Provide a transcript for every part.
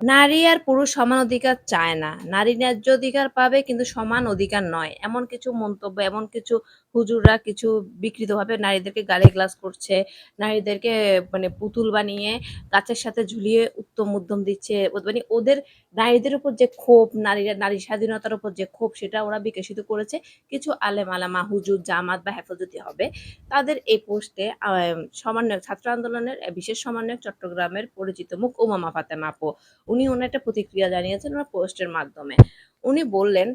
নারী আর পুরুষ সমান অধিকার চায় না। নারী ন্যায্য অধিকার পাবে কিন্তু সমান অধিকার নয়। এমন কিছু মন্তব্য, এমন কিছু হুজুররা কিছু বিকৃতভাবে নারীদেরকে গালি গ্লাস করছে। নারীদেরকে মানে পুতুল বানিয়ে গাছের সাথে ঝুলিয়ে উত্তম-মধ্যম দিচ্ছে। মানে ওদের নারীদের উপর যে ক্ষোভ, নারীরা নারী স্বাধীনতার উপর যে ক্ষোভ সেটা ওরা বিকশিত করেছে কিছু আলেম আলামা, হুজুর, জামাত বা হেফাজতি হবে। তাদের এই পোস্টে সমন্বয়ক ছাত্র আন্দোলনের বিশেষ সমন্বয়ক চট্টগ্রামের পরিচিত মুখ উমামা ফাতেমা আপু। উনি ওনার একটা প্রতিক্রিয়া জানিয়েছেন ওনার পোস্টের মাধ্যমে। উনি বললেন,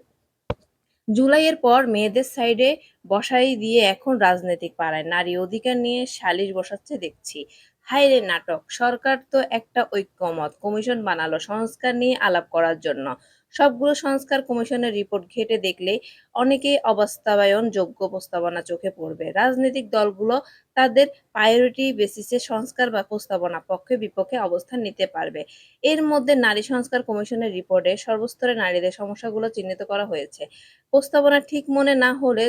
"জুলাইয়ের পর মেয়েদের সাইডে বসাই দিয়ে এখন রাজনৈতিক পাড়ায় নারী অধিকার নিয়ে সালিশ বসাচ্ছে দেখছি। হায়রে নাটক! সরকার তো একটা ঐক্যমত, কমিশন বানালো, সংস্কার নিয়ে আলাপ করার জন্য। সবগুলো সংস্কার কমিশনের রিপোর্ট ঘেঁটে দেখলেই অনেকেই অবাস্তবায়নযোগ্য প্রস্তাবনা চোখে পড়বে। রাজনৈতিক দলগুলো তাদের প্রায়োরিটি বেসিসে সংস্কার বা প্রস্তাবনা পক্ষে-বিপক্ষে অবস্থান নিতে পারবে। এর মধ্যে নারী সংস্কার কমিশনের রিপোর্টে সর্বস্তরে নারীদের সমস্যাগুলো চিহ্নিত করা হয়েছে। প্রস্তাবনা ঠিক মনে না হলে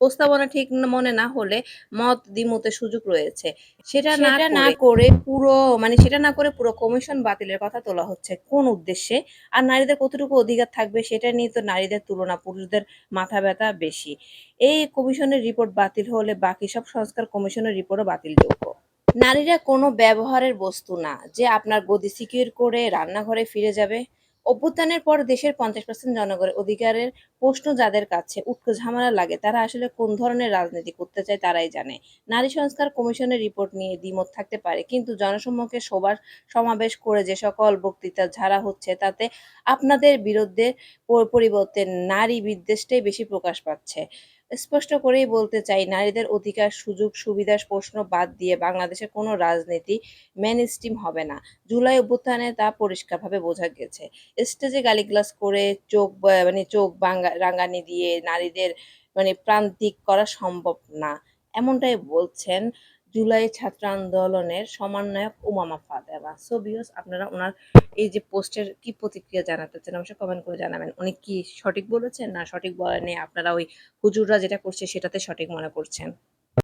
প্রস্তাবনা ঠিক মনে না হলে মত দ্বিমতের সুযোগ রয়েছে। সেটা না সেটা না না করে পুরো মানে সেটা না করে পুরো কমিশন বাতিলের কথা তোলা হচ্ছে। কোন উদ্দেশ্যে? আর নারীদের কতটুকু অধিকার থাকবে সেটা নিয়ে তো নারীদের তুলনা পুরুষদের মাথা ব্যথা বেশি। এই কমিশনের রিপোর্ট বাতিল হলে বাকি সব সংস্কার কমিশনের রিপোর্টও বাতিলযোগ্য। নারীরা কোনো ব্যবহারের বস্তু না যে আপনার গদি সিকিউর করে রান্নাঘরে ফিরে যাবে। অভ্যুত্থানের পর দেশের ৫০% জনগণের অধিকারের প্রশ্ন যাদের কাছে উটকো ঝামেলা লাগে, তারা আসলে কোন ধরনের রাজনীতি করতে চায় তারাই জানে। নারী সংস্কার কমিশনের রিপোর্ট নিয়ে দ্বিমত থাকতে পারে, কিন্তু জনসম্মুখে সবার সমাবেশ করে যে সকল বক্তৃতা ঝাড়া হচ্ছে, তাতে আপনাদের বিরুদ্ধে পরিবর্তে নারী বিদ্বেষটাই বেশি প্রকাশ পাচ্ছে। স্পষ্ট করেই বলতে চাই নারীদের অধিকার, সুযোগ, সুবিধার প্রশ্ন বাদ দিয়ে বাংলাদেশে কোনো রাজনীতি মেইনস্ট্রিম হবে না। জুলাই অভ্যুত্থানে তা পরিষ্কারভাবে বোঝা গেছে। স্টেজে গালিগালাজ করে চোখ মানে চোখ বাঙ্গা রাঙানি দিয়ে নারীদের মানে প্রান্তিক করা সম্ভব না। এমনটাই বলছেন জুলাই ছাত্র আন্দোলনের সমন্বয়ক উমামা ফাতেমা। সো আপনারা উনার এই যে পোস্টের কি প্রতিক্রিয়া জানাতে চান, অবশ্যই কমেন্ট করে জানাবেন। উনি কি সঠিক বলেছেন না সঠিক বলেননি আপনারা ওই হুজুররা যেটা করছে সেটাতে সঠিক মনে করছেন?